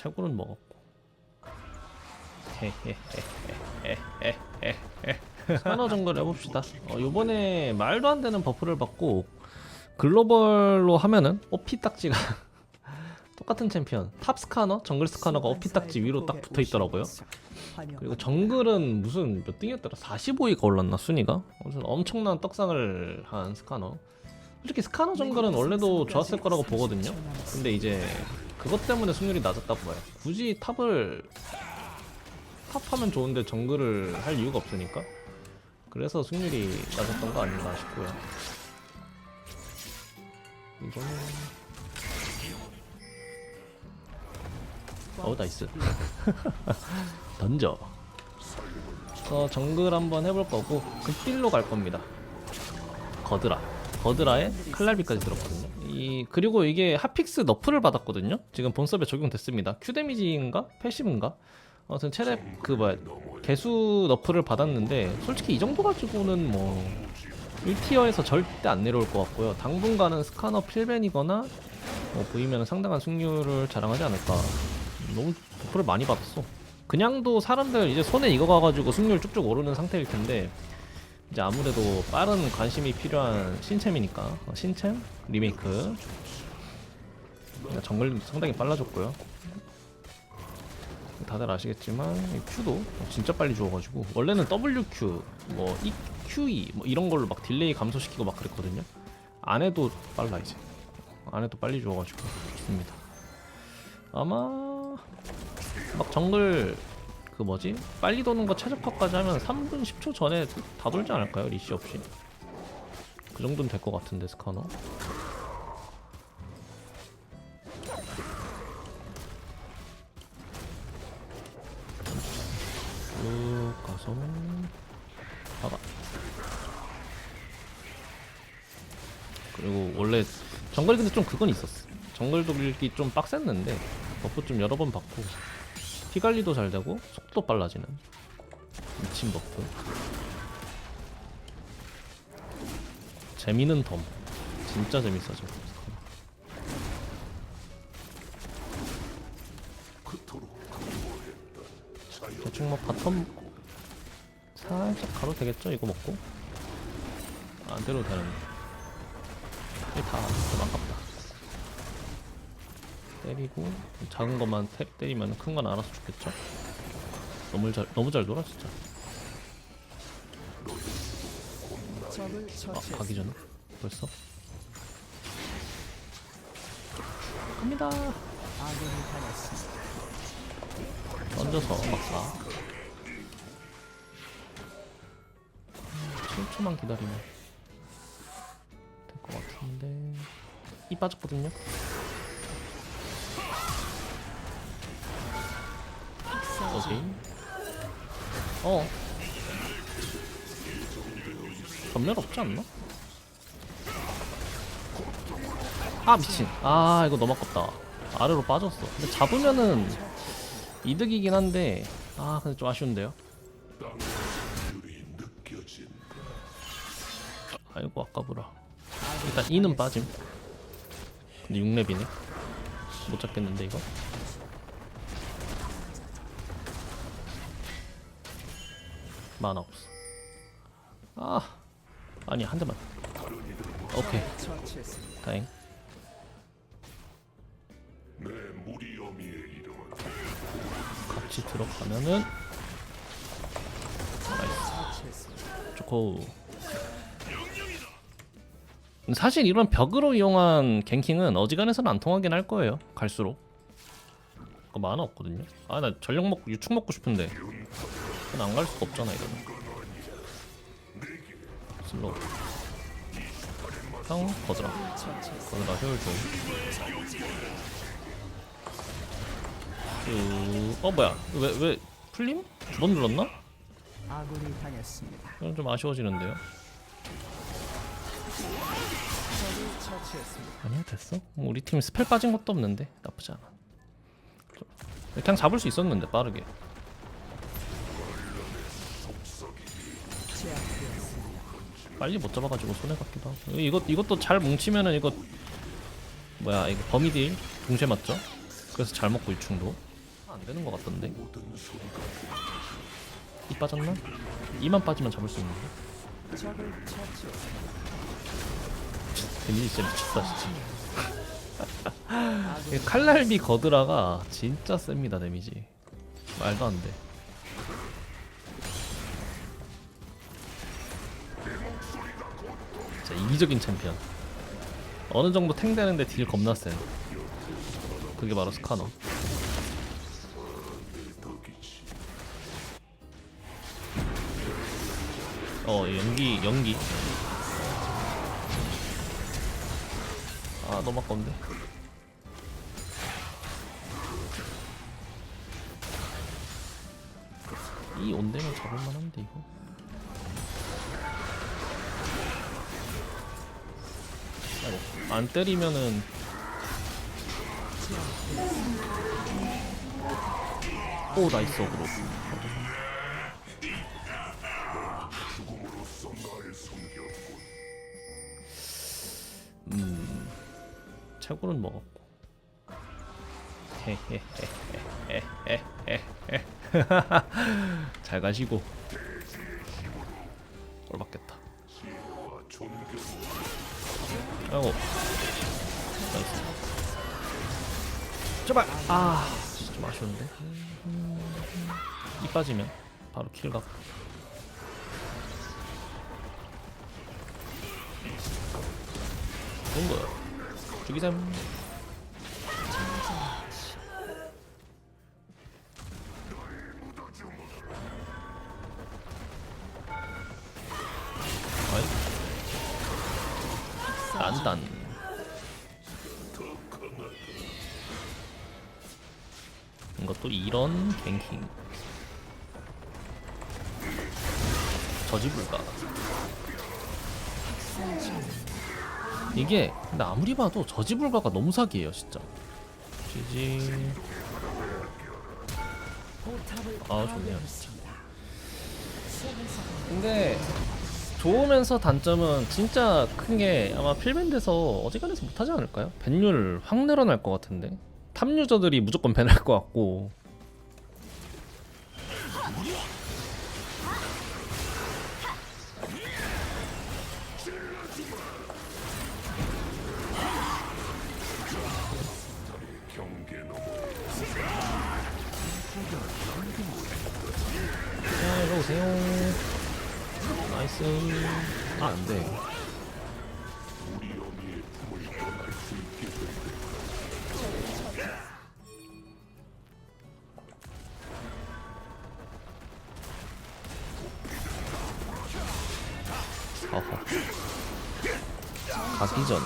채굴은 먹었고. 스카너 정글 해봅시다. 어, 요번에 말도 안 되는 버프를 받고 글로벌로 하면은 오피 딱지가 똑같은 챔피언 탑 스카너 정글 스카너가 오피 딱지 위로 딱 붙어 있더라고요. 그리고 정글은 무슨 몇 등이었더라? 45위가 올랐나 순위가? 무슨 엄청난 떡상을 한 스카너 솔직히 스카너 정글은 원래도 좋았을 거라고 보거든요. 근데 이제 그것 때문에 승률이 낮았다고 봐요. 굳이 탑을 탑하면 좋은데 정글을 할 이유가 없으니까. 그래서 승률이 낮았던 거 아닌가 싶고요. 이거는 어 나이스. 던져. 그래서 정글 한번 해볼 거고 극딜로 갈 겁니다. 거드라 거드라에 칼날비까지 들었거든요. 이 그리고 이게 핫픽스 너프를 받았거든요. 지금 본섭에 적용됐습니다. 큐 데미지인가? 패시브인가? 아무튼 체랩 그 뭐야 개수 너프를 받았는데 솔직히 이 정도 가지고는 뭐 1티어에서 절대 안 내려올 것 같고요. 당분간은 스카너 필벤이거나 뭐 보이면 상당한 승률을 자랑하지 않을까. 너무 버프를 많이 받았어. 그냥도 사람들 이제 손에 이거 가가지고 승률 쭉쭉 오르는 상태일 텐데 이제 아무래도 빠른 관심이 필요한 신챔이니까. 어, 신챔 리메이크. 그러니까 정글 상당히 빨라졌고요. 다들 아시겠지만 이 Q도 진짜 빨리 주어가지고. 원래는 WQ 뭐 EQE 뭐 이런 걸로 막 딜레이 감소시키고 막 그랬거든요. 안 해도 빨라 이제. 안 해도 빨리 주어가지고. 좋습니다. 아마 막 정글 그 뭐지? 빨리 도는 거 최저파까지 하면 3분 10초 전에 다 돌지 않을까요? 리시 없이. 그 정도는 될 것 같은데 스카너. 쭉 가서. 봐봐. 그리고 원래 정글 근데 좀 그건 있었어. 정글 돌기 좀 빡셌는데 버프 좀 여러 번 받고 피 관리도 잘 되고 속도 빨라지는 미친 버프. 재미는 덤. 진짜 재밌어져 대충 뭐 바텀 살짝 가도 되겠죠? 이거 먹고? 아, 안 때려도 되는데. 이게 다 너무 아깝다 때리고 작은 것만 태, 때리면 큰 건 알아서 죽겠죠. 너무 잘 너무 잘 놀아 진짜. 아 가기 전에 벌써? 갑니다. 던져서 막사. 7초만 기다리면 될 것 같은데. 이 빠졌거든요 오케이 어. 전멸 없지 않나? 아 미친. 아 이거 너무 아깝다. 아래로 빠졌어. 근데 잡으면은 이득이긴 한데 아 근데 좀 아쉬운데요? 아이고 아까보라. 일단 2는 빠짐. 근데 6렙이네. 못 잡겠는데 이거 만화 없어. 아 아니 한 대만. 오케이. 다행. 같이 들어가면은 나이스. 좋고. 사실 이런 벽으로 이용한 갱킹은 어지간해서는 안 통하긴 할 거예요. 갈수록. 그거 만화 없거든요. 아 나 전력 먹고 유충 먹고 싶은데 안 갈 수가 없잖아 이거는 슬로우. 형 거드라 거드라 효율 좀 그... 어 뭐야? 왜 왜 풀림? 두 번 눌렀나? 이건 좀 아쉬워지는데요. 아니야 됐어. 뭐 우리 팀 스펠 빠진 것도 없는데 나쁘지 않아. 좀- 그냥 잡을 수 있었는데 빠르게 빨리 못 잡아가지고 손해 같기도 하고 이것 이것도 잘 뭉치면은 이거 뭐야 이거 범위딜 동시에 맞죠? 그래서 잘 먹고 유충도 안 되는 것 같던데. 이 빠졌나? 이만 빠지면 잡을 수 있는데. 데미지 진짜 미쳤다 진짜. 이 칼날비 거드라가 진짜 셉니다 데미지. 말도 안 돼. 진짜 이기적인 챔피언. 어느 정도 탱 되는데 딜 겁나 센. 그게 바로 스카너. 어 연기 연기. 아 너무 아까운데. 이 온대면 잡을만한데 이거. 안 때리면은 오 나이스 어그로. 음 채굴은 먹었고. 잘 가시고. 꼴 받겠다 아이고. 나이스. 제발. 아. 진짜 좀 아쉬운데? 이 빠지면 바로 킬각 좋은 거야 죽이셈 딴딴. 이것도 이런 갱킹. 저지불가. 이게 근데 아무리 봐도 저지불가가 너무 사기예요 진짜. 지지. 아, 좋네요, 파괴했습니다. 근데 좋으면서 단점은 진짜 큰 게 아마 필밴드에서 어지간해서 못하지 않을까요? 밴율 확 늘어날 것 같은데? 탑 유저들이 무조건 밴할 것 같고. 자 일로 오세요 나이스. 아 안돼. 어허 가기 전